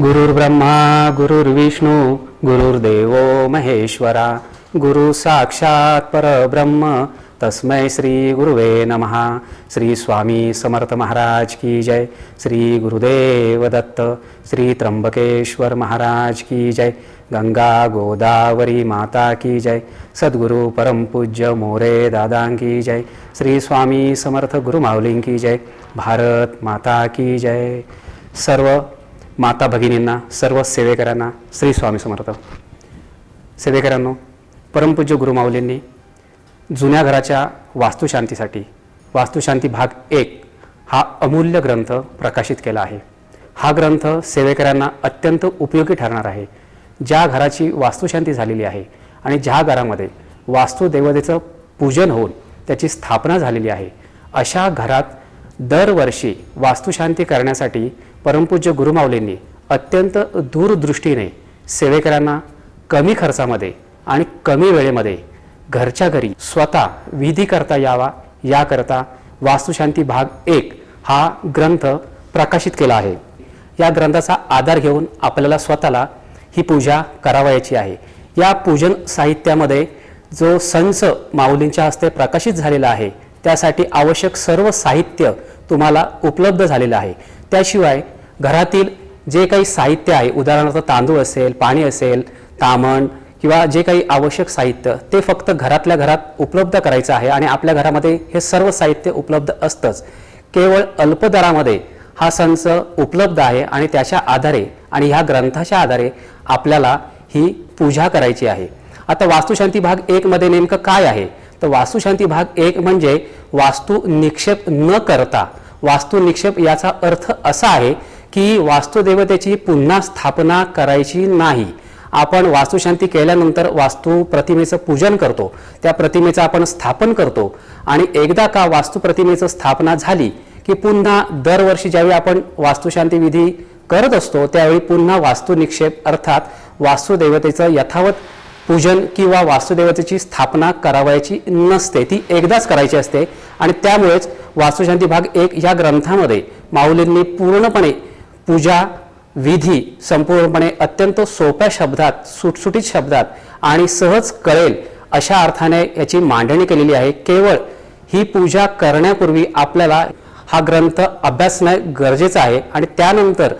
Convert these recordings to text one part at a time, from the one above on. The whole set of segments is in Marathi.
गुरुर्ब्रह्मा गुरुर्विष्णू गुरुर्देव महेश्वरा गुरु साक्षात परब्रह्म तस्मै श्री गुरुवे नमः. श्री स्वामी समर्थ महाराज की जय. श्री गुरुदेव दत्त श्री त्र्यंबकेश्वर महाराज की जय. गंगा गोदावरी माता की जय. सद्गुरु परमपूज्य मोरे दादा की जय. श्री स्वामी समर्थ गुरुमाऊलीं की जय. भारत माता की जय. सर्व माता भगिनींना सर्व सेवेकरांना श्री स्वामी समर्थ. सेवेकरांनो परमपूज्य गुरुमाऊलींनी जुन्या घराच्या वास्तुशांतीसाठी वास्तुशांती भाग एक हा अमूल्य ग्रंथ प्रकाशित केला आहे. हा ग्रंथ सेवेकरांना अत्यंत उपयोगी ठरणार आहे. ज्या घराची वास्तुशांती झालेली आहे आणि ज्या घरामध्ये वास्तुदेवतेचं पूजन होऊन त्याची स्थापना झालेली आहे अशा घरात दरवर्षी वास्तुशांती करण्यासाठी परमपूज्य गुरुमाऊलींनी अत्यंत दूरदृष्टीने सेवेकरांना कमी खर्चामध्ये आणि कमी वेळेमध्ये घरच्या घरी स्वतः विधी करता यावा याकरता वास्तुशांती भाग एक हा ग्रंथ प्रकाशित केला आहे. या ग्रंथाचा आधार घेऊन आपल्याला स्वतःला ही पूजा करावयाची आहे. या पूजन साहित्यामध्ये जो संच माऊलींच्या हस्ते प्रकाशित झालेला आहे त्यासाठी आवश्यक सर्व साहित्य तुम्हाला उपलब्ध झालेलं आहे. त्याशिवाय घरातील जे काही साहित्य आहे उदाहरणार्थ तांदूळ असेल पाणी असेल तामण किंवा जे काही आवश्यक साहित्य ते फक्त घरातल्या घरात उपलब्ध करायचं आहे आणि आपल्या घरामध्ये हे सर्व साहित्य उपलब्ध असतंच. केवळ अल्प दरामध्ये हा संच उपलब्ध आहे आणि त्याच्या आधारे आणि ह्या ग्रंथाच्या आधारे आपल्याला ही पूजा करायची आहे. आता वास्तुशांती भाग एकमध्ये नेमकं काय आहे? तर वास्तुशांती भाग एक म्हणजे वास्तू निक्षेप न करता. वास्तू निक्षेप याचा अर्थ असा आहे की वास्तुदेवतेची पुन्हा स्थापना करायची नाही. आपण वास्तुशांती केल्यानंतर वास्तू प्रतिमेचं पूजन करतो. त्या प्रतिमेचं आपण स्थापन करतो. आणि एकदा का वास्तू प्रतिमेचं स्थापना झाली की पुन्हा दरवर्षी ज्यावेळी आपण वास्तुशांती विधी करत असतो त्यावेळी पुन्हा वास्तू निक्षेप अर्थात वास्तुदेवतेचं यथावत पूजन किंवा वास्तुदेवतेची स्थापना करावयाची नसते ती एकदाच करायची असते. आणि त्यामुळेच वास्तुशांती भाग एक या ग्रंथामध्ये माऊलींनी पूर्णपणे पूजा विधी संपूर्णपणे अत्यंत सोप्या शब्दात सुटसुटीत शब्दात आणि सहज कळेल अशा अर्थाने याची मांडणी केलेली आहे. केवळ ही पूजा करण्यापूर्वी आपल्याला हा ग्रंथ अभ्यासणं गरजेचं आहे. आणि त्यानंतर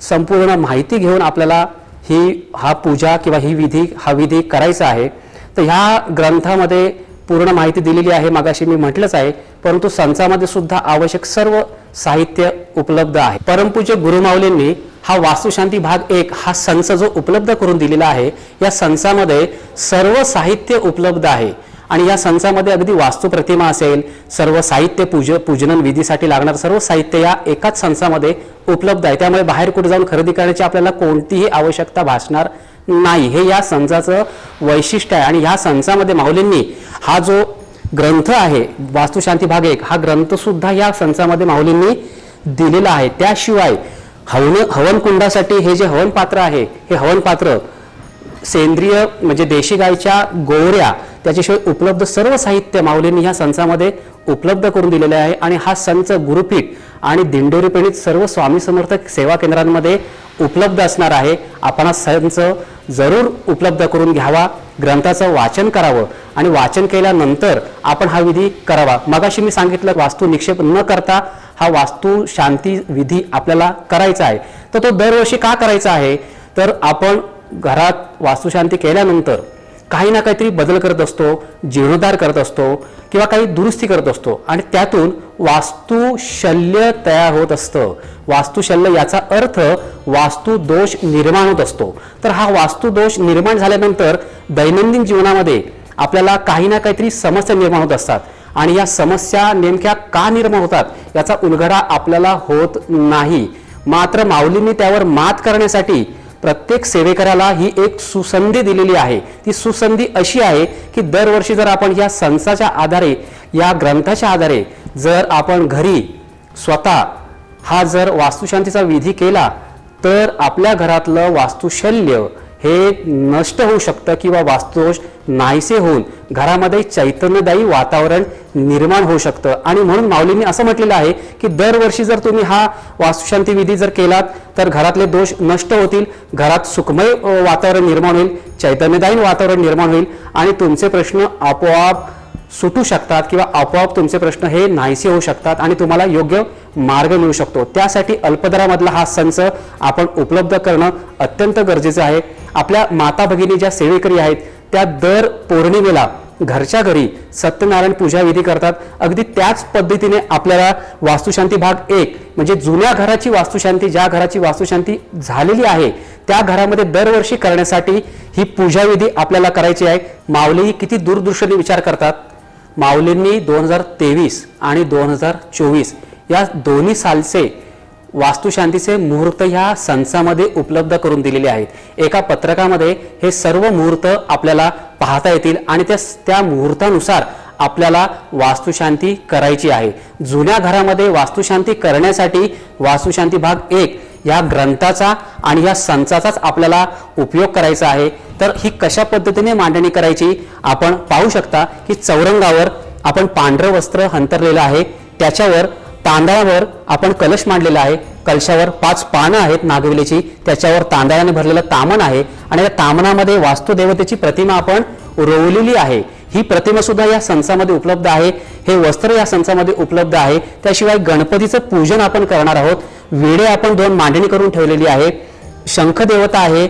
संपूर्ण माहिती घेऊन आपल्याला ही हा पूजा किंवा ही विधी हा विधी करायचा आहे. तर ह्या ग्रंथामध्ये पूर्ण माहिती दिलेली आहे मागाशी मी म्हटलंच आहे परंतु संचामध्ये सुद्धा आवश्यक सर्व साहित्य उपलब्ध आहे. परमपूज्य गुरुमाऊलींनी हा वास्तुशांती भाग एक हा संच जो उपलब्ध करून दिलेला आहे या संचामध्ये सर्व साहित्य उपलब्ध आहे. आणि या संचामध्ये अगदी वास्तू प्रतिमा असेल सर्व साहित्य पूज पूजन विधीसाठी लागणार सर्व साहित्य या एकाच संचामध्ये उपलब्ध आहे. त्यामुळे बाहेर कुठे जाऊन खरेदी करण्याची आपल्याला कोणतीही आवश्यकता भासणार नाही. हे या संचाचं वैशिष्ट्य आहे. आणि ह्या संचामध्ये माऊलींनी हा जो ग्रंथ आहे वास्तुशांती भाग एक हा ग्रंथसुद्धा या संचामध्ये माऊलींनी दिलेला आहे. त्याशिवाय हवन हवनकुंडासाठी हे जे हवन पात्र आहे हे हवन पात्र सेंद्रिय म्हणजे देशी गायच्या गोवऱ्या त्याच्याशिवाय उपलब्ध सर्व साहित्य माऊलींनी ह्या संचामध्ये उपलब्ध करून दिलेले आहे. आणि हा संच गुरुपीठ आणि दिंडोरी पेणीत सर्व स्वामी समर्थक सेवा केंद्रांमध्ये उपलब्ध असणार आहे. आपण हा संच जरूर उपलब्ध करून घ्यावा. ग्रंथाचं वाचन करावं. आणि वाचन केल्यानंतर आपण हा विधी करावा. मगाशी मी सांगितलं वास्तू निक्षेप न करता हा वास्तू शांती विधी आपल्याला करायचा आहे. तर तो दरवर्षी का करायचा आहे? तर आपण घरात वास्तुशांती केल्यानंतर काही ना काहीतरी बदल करत असतो जीर्णोद्धार करत असतो किंवा काही दुरुस्ती करत असतो. आणि त्यातून वास्तुशल्य तयार होत असतं. वास्तुशल्य याचा अर्थ वास्तू दोष निर्माण होत असतो. तर हा वास्तू दोष निर्माण झाल्यानंतर दैनंदिन जीवनामध्ये आपल्याला काही ना काहीतरी समस्या निर्माण होत असतात. आणि या समस्या नेमक्या का निर्माण होतात याचा उलगडा आपल्याला होत नाही. मात्र माऊलींनी त्यावर मात करण्यासाठी प्रत्येक सेवेकराला ही एक सुसंधी दिलेली आहे. ती सुसंधी अशी आहे की दरवर्षी जर आपण या संसाच्या आधारे या ग्रंथाच्या आधारे जर आपण घरी स्वतः हा जर वास्तुशांतीचा विधी केला तर आपल्या घरातलं वास्तुशल्य हे नष्ट होऊ शकतं किंवा वास्तुदोष नाहीसे होऊन घरामध्ये चैतन्यदायी वातावरण निर्माण होऊ शकतं. आणि म्हणून माऊलींनी असं म्हटलेलं आहे की दरवर्षी जर तुम्ही हा वास्तुशांती विधी जर केलात तर घरातले दोष नष्ट होतील घरात सुखमय वातावरण निर्माण होईल चैतन्यदायी वातावरण निर्माण होईल आणि तुमचे प्रश्न आपोआप सुटू शकतात किंवा आपोआप तुमचे प्रश्न हे नाहीसे होऊ शकतात आणि तुम्हाला योग्य मार्ग मिळू शकतो. त्यासाठी अल्पदरामधला हा संच आपण उपलब्ध करणं अत्यंत गरजेचं आहे. आपल्या माता भगिनी ज्या सेवेकरी आहेत त्या दर पौर्णिमेला घरच्या घरी सत्यनारायण पूजा विधी करतात. अगदी त्याच पद्धतीने आपल्याला वास्तुशांती भाग एक म्हणजे जुन्या घराची वास्तुशांती ज्या घराची वास्तुशांती झालेली आहे त्या घरामध्ये दरवर्षी करण्यासाठी ही पूजा विधी आपल्याला करायची आहे. माऊली किती दूरदृष्टीने विचार करतात? माऊलींनी दोन हजार तेवीस आणि दोन हजार चोवीस या दोन्ही सालचे वास्तुशांतीचे मुहूर्त ह्या संचामध्ये उपलब्ध करून दिलेले आहेत. एका पत्रकामध्ये हे सर्व मुहूर्त आपल्याला पाहता येतील आणि त्या त्या मुहूर्तानुसार आपल्याला वास्तुशांती करायची आहे. जुन्या घरामध्ये वास्तुशांती करण्यासाठी वास्तुशांती भाग एक या ग्रंथाचा आणि या संचाचाच आपल्याला उपयोग करायचा आहे. तर ही कशा पद्धतीने मांडणी करायची? आपण पाहू शकता की चौरंगावर आपण पांढरं वस्त्र हंतरलेलं आहे. त्याच्यावर तांदळावर आपण कलश मांडलेला आहे. कलशावर पाच पानं आहेत नागविलेची. त्याच्यावर तांदळाने भरलेलं तामण आहे. आणि या तामणामध्ये वास्तुदेवतेची प्रतिमा आपण रोवलेली आहे. ही प्रतिमा सुद्धा या संचामध्ये उपलब्ध आहे. हे वस्त्र या संचामध्ये उपलब्ध आहे. त्याशिवाय गणपतीचं पूजन आपण करणार आहोत. वेडे आपण दोन मांडणी करून ठेवलेली आहे. शंख देवता आहे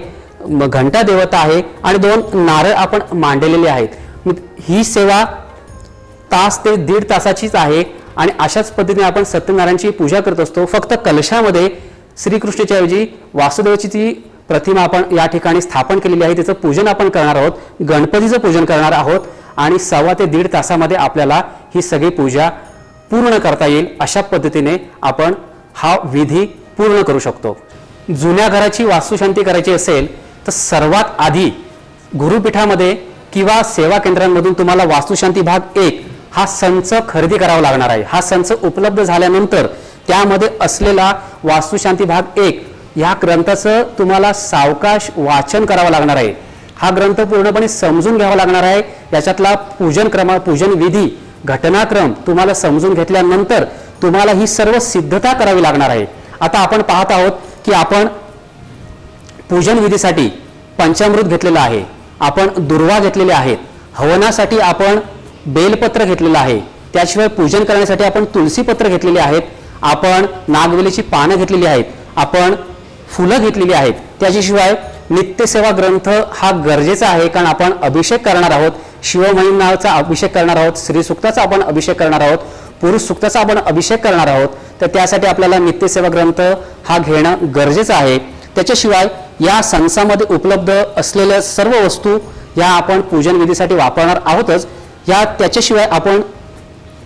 घंटा देवता आहे आणि दोन नारळ आपण मांडलेले आहेत. ही सेवा तास ते दीड तासाचीच आहे. आणि अशाच पद्धतीने आपण सत्यनारायणची पूजा करत असतो. फक्त कलशामध्ये श्रीकृष्णाच्या ऐवजी वासुदेवाची ती प्रतिमा आपण या ठिकाणी स्थापन केलेली आहे तिचं पूजन आपण करणार आहोत. गणपतीचं पूजन करणार आहोत आणि सव्वा ते दीड तासामध्ये आपल्याला ही सगळी पूजा पूर्ण करता येईल अशा पद्धतीने आपण हा विधी पूर्ण करू शकतो. जुन्या घराची वास्तुशांती करायची असेल तर सर्वात आधी गुरुपीठामध्ये किंवा सेवा केंद्रांमधून तुम्हाला वास्तुशांती भाग एक हा संच खरेदी करावा लागणार आहे. हा संच उपलब्ध झाल्यानंतर त्यामध्ये असलेला वास्तुशांती भाग एक ह्या ग्रंथाचं तुम्हाला सावकाश वाचन करावं लागणार आहे. हा ग्रंथ पूर्णपणे समजून घ्यावा लागणार आहे. याच्यातला पूजन क्रमा पूजन विधी घटनाक्रम तुम्हाला समजून घेतल्यानंतर तुम्हाला ही सर्व सिद्धता करावी लागणार आहे. आता आपण पाहत आहोत की आपण पूजन विधीसाठी पंचामृत घेतलेलं आहे. आपण दुर्वा घेतलेले आहेत. हवनासाठी आपण बेलपत्र घेतलेलं आहे. त्याशिवाय पूजन करण्यासाठी आपण तुलसीपत्र घेतलेले आहेत. आपण नागवेलीची पानं घेतलेली आहेत. आपण फुलं घेतलेली आहेत. त्याच्याशिवाय नित्यसेवा ग्रंथ हा गरजेचा आहे कारण आपण अभिषेक करणार आहोत. शिवमहिमाचा अभिषेक करणार आहोत. श्रीसुक्ताचा आपण अभिषेक करणार आहोत. पुरुष सुक्ताचा आपण अभिषेक करणार आहोत. तर त्यासाठी आपल्याला नित्यसेवा ग्रंथ हा घेणं गरजेचं आहे. त्याच्याशिवाय या संसामध्ये उपलब्ध असलेल्या सर्व वस्तू या आपण पूजन विधीसाठी वापरणार आहोतच. या त्याच्याशिवाय आपण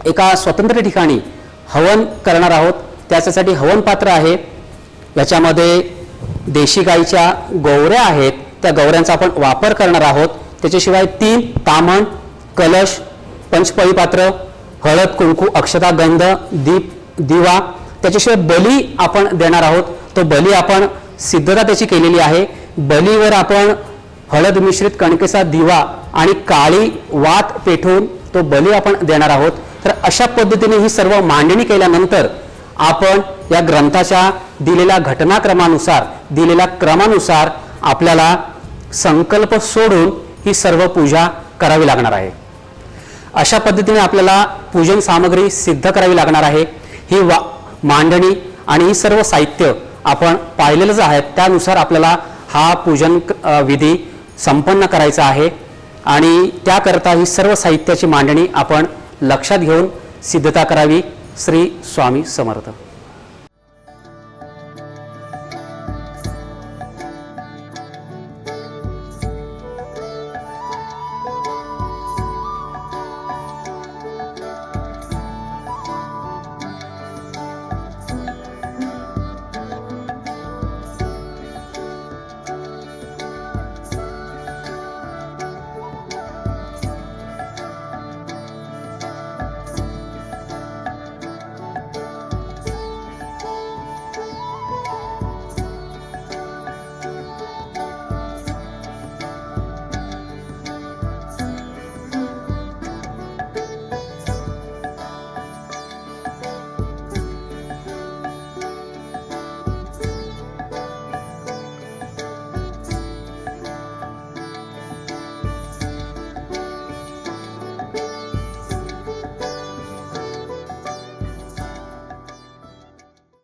एका स्वतंत्र ठिकाणी हवन करणार आहोत. त्याच्यासाठी हवन पात्र आहे. याच्यामध्ये देशी गाईच्या गौऱ्या आहेत. त्या गौऱ्यांचा आपण वापर करणार आहोत. त्याच्याशिवाय तीन तामण कलश पंचपळी पात्र हळद कुंकू अक्षता गंध दीप दिवा त्याच्याशिवाय बली आपण देणार आहोत. तो बली आपण सिद्धता त्याची केलेली आहे. बलीवर आपण हळद मिश्रित कणकेचा दिवा आणि काळी वात पेठवून तो बली आपण देणार आहोत. तर अशा पद्धतीने ही सर्व मांडणी केल्यानंतर आपण या ग्रंथाच्या दिलेल्या घटनाक्रमानुसार दिलेल्या क्रमानुसार आपल्याला संकल्प सोडून ही सर्व पूजा करावी लागणार आहे. अशा पद्धतीने आपल्याला पूजन सामग्री सिद्ध करावी लागणार आहे. ही वा मांडणी आणि ही सर्व साहित्य आपण पाहिलेलंच आहे. त्यानुसार आपल्याला हा पूजन विधी संपन्न करायचा आहे. आणि त्याकरता ही सर्व साहित्याची मांडणी आपण लक्षात घेऊन सिद्धता करावी. श्री स्वामी समर्थ.